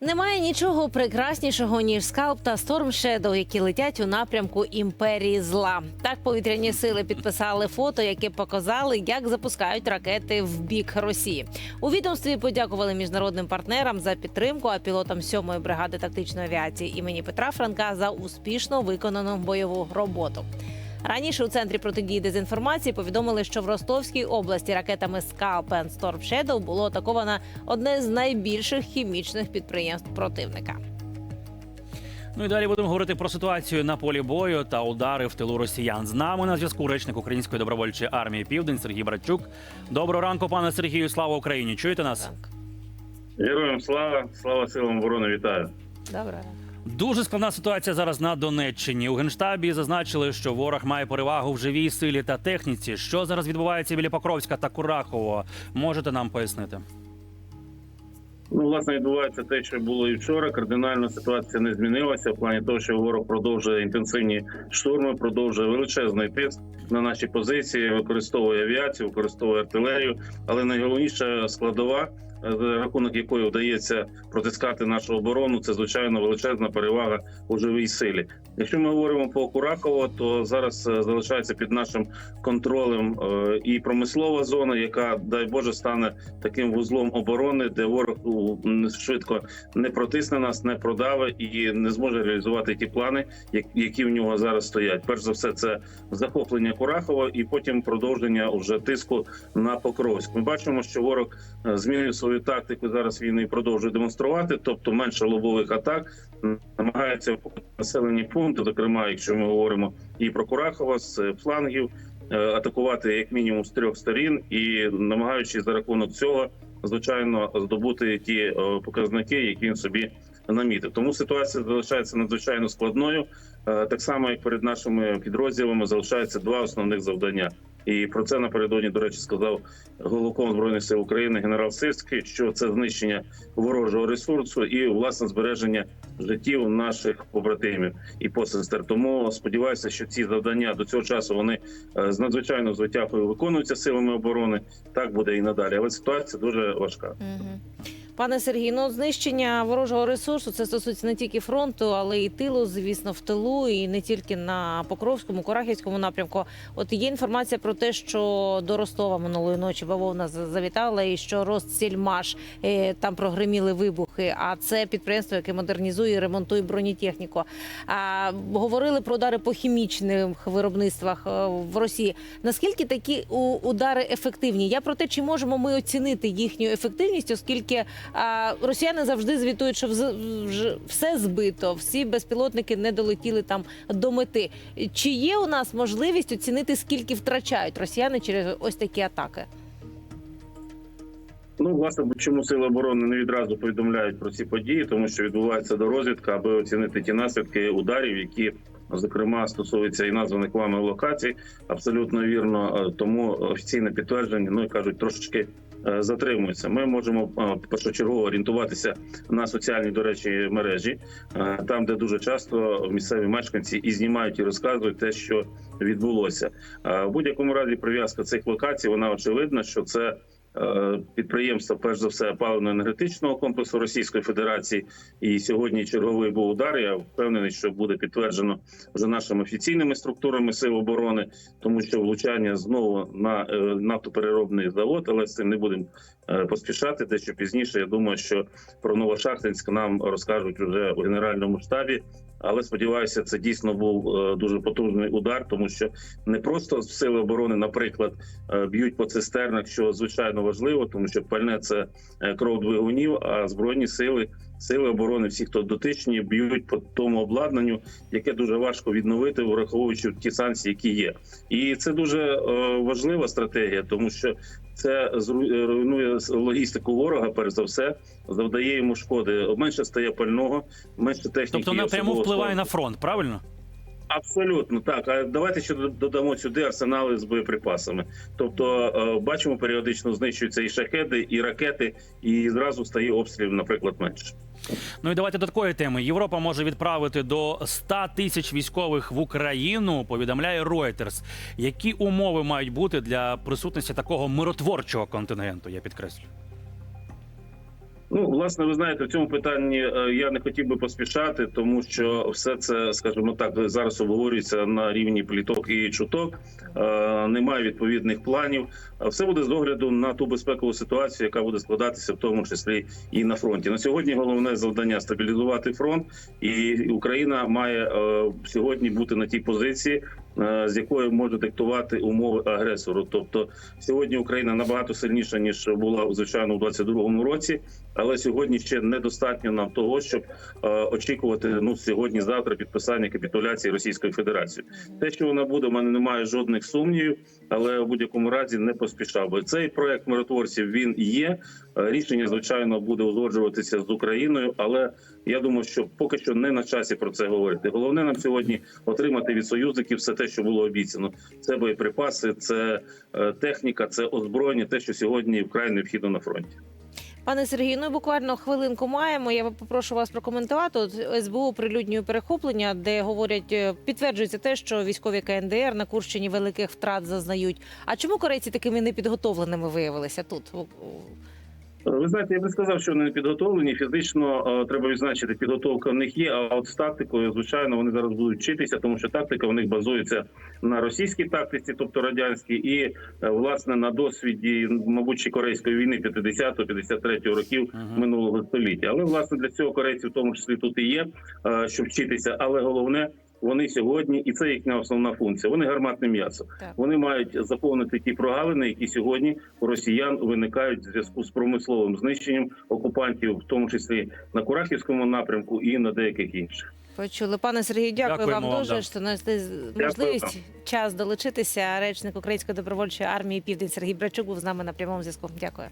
Немає нічого прекраснішого ніж скалп та Storm Shadow, які летять у напрямку імперії зла. Так повітряні сили підписали фото, яке показали, як запускають ракети в бік Росії. У відомстві подякували міжнародним партнерам за підтримку, а пілотам 7-ї бригади тактичної авіації імені Петра Франка за успішно виконану бойову роботу. Раніше у центрі протидії дезінформації повідомили, що в Ростовській області ракетами Scalp and Storm Shadow було атаковано одне з найбільших хімічних підприємств противника. Ну і далі будемо говорити про ситуацію на полі бою та удари в тилу росіян. З нами на зв'язку речник Української добровольчої армії Південь Сергій Братчук. Доброго ранку, пане Сергію. Слава Україні! Чуєте нас? Героям слава, слава силам оборони, вітаю. добре. Дуже складна ситуація зараз на Донеччині. У генштабі зазначили, що ворог має перевагу в живій силі та техніці. Що зараз відбувається біля Покровська та Курахово? Можете нам пояснити? Ну, власне, відбувається те, що було і вчора. Кардинально ситуація не змінилася в плані того, що ворог продовжує інтенсивні штурми, продовжує величезний тиск на наші позиції, використовує авіацію, використовує артилерію. Але найголовніша складова, за рахунок якої вдається протискати нашу оборону, це звичайно величезна перевага у живій силі. Якщо ми говоримо по Кураково, то зараз е, залишається під нашим контролем е, і промислова зона, яка дай Боже стане таким вузлом оборони, де ворог швидко не протисне нас, не продавить і не зможе реалізувати ті плани, які в нього зараз стоять. Перш за все, це захоплення Курахова і потім продовження уже тиску на Покровськ. Ми бачимо, що ворог е, змінив свою тактику зараз. Він і продовжує демонструвати, тобто менше лобових атак, намагається населені пункти, зокрема, якщо ми говоримо і про Курахова з флангів. е, Атакувати як мінімум з трьох сторін і намагаючись за рахунок цього звичайно здобути ті е, показники, які він собі намітив. Тому ситуація залишається надзвичайно складною. Е, Так само, як перед нашими підрозділами, залишається два основних завдання. І про це напередодні, до речі, сказав головком збройних сил України генерал Сирський, що це знищення ворожого ресурсу і власне збереження життів наших побратимів і посестер. Тому сподіваюся, що ці завдання до цього часу вони е, з надзвичайно звитягою виконуються силами оборони. Так буде і надалі. Але ситуація дуже важка. Угу. Пане Сергій, ну знищення ворожого ресурсу це стосується не тільки фронту, але і тилу, звісно, в тилу, і не тільки на Покровському, Корахівському напрямку. От є інформація про те, що до Ростова минулої ночі бавовна завітала, і що Ростсільмаш е, там прогреміли вибухи. А це підприємство, яке модернізує і ремонтує бронетехніку. А говорили про удари по хімічних виробництвах е, в Росії. Наскільки такі удари ефективні? Я про те, чи можемо ми оцінити їхню ефективність, оскільки росіяни завжди звітують, що все збито, всі безпілотники не долетіли там до мети. Чи є у нас можливість оцінити, скільки втрачають росіяни через ось такі атаки? Ну, власне, чому сили оборони не відразу повідомляють про ці події, тому що відбувається дорозвідка, аби оцінити ті наслідки ударів, які зокрема стосуються і названих вами локацій. Абсолютно вірно, Е, тому офіційне підтвердження, ну і кажуть, трошечки е, затримується. Ми можемо е, першочергово орієнтуватися на соціальні, до речі, мережі, е, там, де дуже часто місцеві мешканці і знімають і розказують те, що відбулося. В будь-якому разі прив'язка цих локацій вона очевидна, що це. Підприємства, перш за все, паливно-енергетичного комплексу Російської Федерації, і сьогодні черговий був удар. Я впевнений, що буде підтверджено вже нашими офіційними структурами сил оборони, тому що влучання знову на е, нафтопереробний завод, але з цим не будемо е, поспішати. Дещо пізніше. Я думаю, що про Новошахтинськ нам розкажуть вже у генеральному штабі. Але сподіваюся, це дійсно був е, дуже потужний удар, тому що не просто сили оборони, наприклад, е, б'ють по цистернах, що звичайно важливо, тому що пальне це е, кров двигунів, а збройні сили, сили оборони, всі, хто дотичні, б'ють по тому обладнанню, яке дуже важко відновити, враховуючи ті санкції, які є. І це дуже е, важлива стратегія, тому що це зру- е, руйнує логістику ворога, перш за все, завдає йому шкоди. Менше стає пального, менше техніки. Тобто напряму впливає на фронт, правильно? Абсолютно так. А давайте ще додамо сюди арсенали з боєприпасами. Тобто, е, бачимо, періодично знищуються і шахеди, і ракети, і зразу стає обстрілів, наприклад, менше. Ну і давайте до такої теми. Європа може відправити до 100 тисяч військових в Україну. Повідомляє Reuters. Які умови мають бути для присутності такого миротворчого контингенту? Я підкреслю. Ну, власне, ви знаєте, в цьому питанні е, я не хотів би поспішати, тому що все це, скажімо так, зараз обговорюється на рівні пліток і чуток. Е, Немає відповідних планів. Все буде з огляду на ту безпекову ситуацію, яка буде складатися, в тому числі і на фронті. На сьогодні головне завдання стабілізувати фронт, і Україна має е, сьогодні бути на тій позиції, з якої може диктувати умови агресору. Тобто сьогодні Україна набагато сильніша ніж була звичайно у 22-му році, але сьогодні ще недостатньо нам того, щоб е, очікувати ну сьогодні, завтра підписання капітуляції Російської Федерації. Те, що вона буде, у мене немає жодних сумнівів, але в будь-якому разі не поспішав би. Цей проект миротворців він є. Е, Рішення звичайно буде узгоджуватися з Україною, але я думаю, що поки що не на часі про це говорити. Головне нам сьогодні отримати від союзників все те, що було обіцяно. Це боєприпаси, це е, техніка, це озброєння, те, що сьогодні вкрай необхідно на фронті. Пане Сергію, ну буквально хвилинку маємо. Я попрошу вас прокоментувати. От СБУ прилюднює перехоплення, де говорять, е, підтверджується те, що військові КНДР на Курщині великих втрат зазнають. А чому корейці такими непідготовленими виявилися тут? Ви знаєте, я би сказав, що вони не підготовлені. Фізично е, треба відзначити, підготовка в них є. А от з тактикою, звичайно, вони зараз будуть вчитися, тому що тактика в них базується на російській тактиці, тобто радянській, і е, власне на досвіді, мабуть, ще корейської війни 50-53 років минулого століття. Але власне для цього корейці в тому числі тут і є, е, щоб вчитися. Але головне. Вони сьогодні, і це їхня основна функція. Вони гарматне м'ясо. Так. Вони мають заповнити ті прогалини, які сьогодні у росіян виникають в зв'язку з промисловим знищенням окупантів, в тому числі на Курахівському напрямку і на деяких інших. Почули, пане Сергію, дякую вам вам, дуже. да. що знайшли можливість час долучитися. Речник Української добровольчої армії Південь Сергій Брачук був з нами на прямому зв'язку. Дякую.